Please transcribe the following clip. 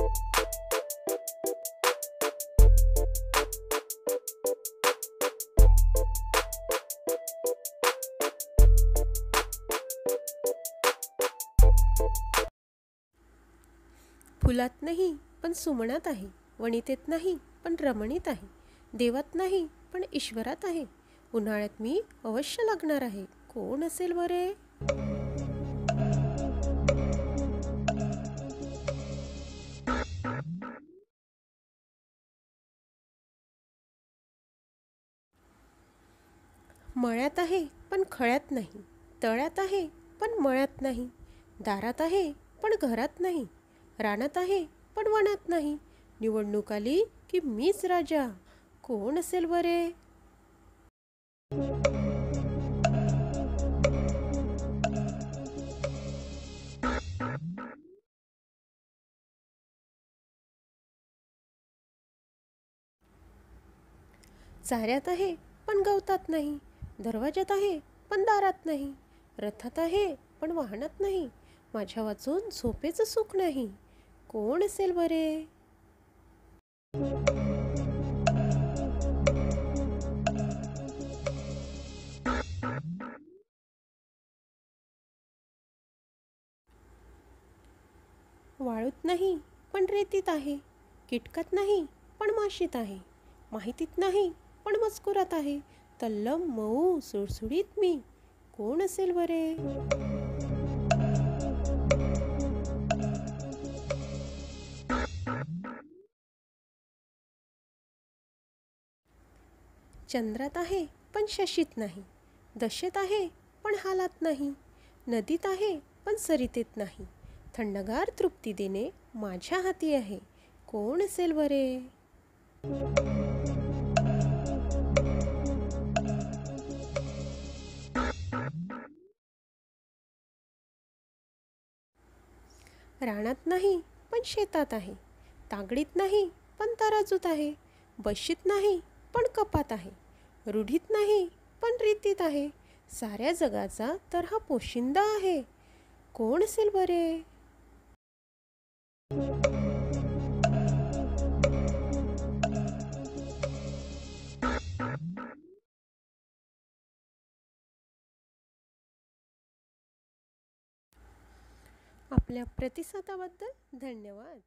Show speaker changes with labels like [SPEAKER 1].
[SPEAKER 1] फुलात नाही पण सुमणात आहे. वणितेत नाही पण रमणीत आहे. देवात नाही पण ईश्वरात आहे. उन्हाळ्यात मी अवश्य लागणार आहे. कोण असेल बरे? मळ्यात आहे पण खळ्यात नाही. तळ्यात आहे पण मळ्यात नाही. दारात आहे पण घरात नाही. रानात आहे पण वनात नाही. निवडणूक आली की मीच राजा. कोण असेल बरे? चाऱ्यात आहे पण गवतात नाही. दरवाजात आहे पण दारात नाही. रथात आहे पण वाहनात नाही. माझ्या वाचून झोपेचं सुख नाही. कोण असेल बरे? वाळूत नाही पण रेतीत आहे. किटकत नाही पण माशीत आहे. माहितीत नाही पण मजकुरात आहे. तल्लम मऊ सुळसुळीत मी. कोण असेल बरे? चंद्रात आहे पण शशीत नाही. दशेत आहे पण हालात नाही. नदीत आहे पण सरितेत नाही. थंडगार तृप्ती देणे माझ्या हाती आहे. कोण असेल बरे? रानात नाही पण शेतात आहे. तागडीत नाही पण तराजूत आहे. बशीत नाही पण कपात आहे. रूढीत नाही पण रीतीत आहे. साऱ्या जगाचा तर हा पोशिंदा आहे. कोण असेल बरे? आपल्या प्रतिसादाबद्दल धन्यवाद.